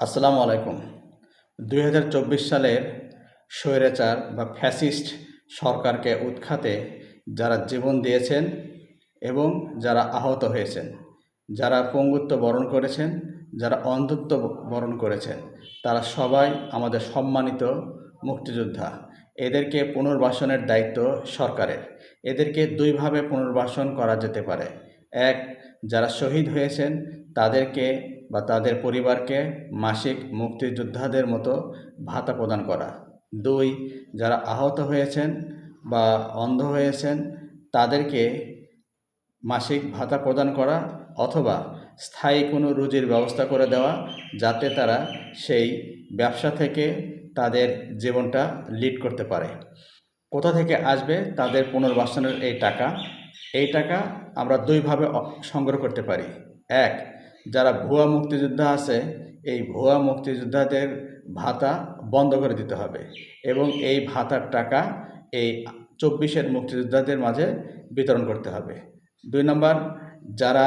আসসালামু আলাইকুম। দুই হাজার চব্বিশ সালের স্বৈরাচার বা ফ্যাসিস্ট সরকারকে উৎখাতে যারা জীবন দিয়েছেন এবং যারা আহত হয়েছেন, যারা পঙ্গুত্ব বরণ করেছেন, যারা অন্ধত্ব বরণ করেছেন, তারা সবাই আমাদের সম্মানিত মুক্তিযোদ্ধা। এদেরকে পুনর্বাসনের দায়িত্ব সরকারের। এদেরকে দুইভাবে পুনর্বাসন করা যেতে পারে। এক, যারা শহীদ হয়েছেন, তাদেরকে বা তাদের পরিবারকে মাসিক মুক্তিযোদ্ধাদের মতো ভাতা প্রদান করা। দুই, যারা আহত হয়েছেন বা অন্ধ হয়েছেন, তাদেরকে মাসিক ভাতা প্রদান করা অথবা স্থায়ী কোনো রুজির ব্যবস্থা করে দেওয়া যাতে তারা সেই ব্যবসা থেকে তাদের জীবনটা লিড করতে পারে। কোথা থেকে আসবে তাদের পুনর্বাসনের এই টাকা? এই টাকা আমরা দুইভাবে সংগ্রহ করতে পারি। এক যারা ভুয়া মুক্তিযোদ্ধা আছে, এই ভুয়া মুক্তিযোদ্ধাদের ভাতা বন্ধ করে দিতে হবে এবং এই ভাতার টাকা এই চব্বিশের মুক্তিযোদ্ধাদের মাঝে বিতরণ করতে হবে। দুই নম্বর, যারা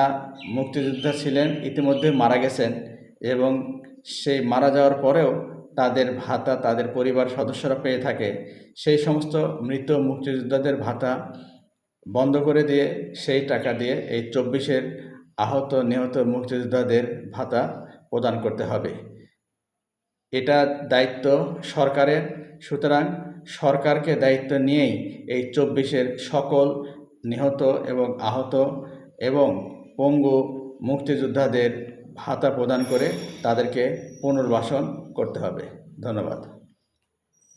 মুক্তিযোদ্ধা ছিলেন, ইতিমধ্যে মারা গেছেন এবং সেই মারা যাওয়ার পরেও তাদের ভাতা তাদের পরিবার সদস্যরা পেয়ে থাকে, সেই সমস্ত মৃত মুক্তিযোদ্ধাদের ভাতা বন্ধ করে দিয়ে সেই টাকা দিয়ে এই চব্বিশের আহত নিহত মুক্তিযোদ্ধাদের ভাতা প্রদান করতে হবে। এটা দায়িত্ব সরকারের। সুতরাং সরকারকে দায়িত্ব নিয়েই এই চব্বিশের সকল নিহত এবং আহত এবং পঙ্গু মুক্তিযোদ্ধাদের ভাতা প্রদান করে তাদেরকে পুনর্বাসন করতে হবে। ধন্যবাদ।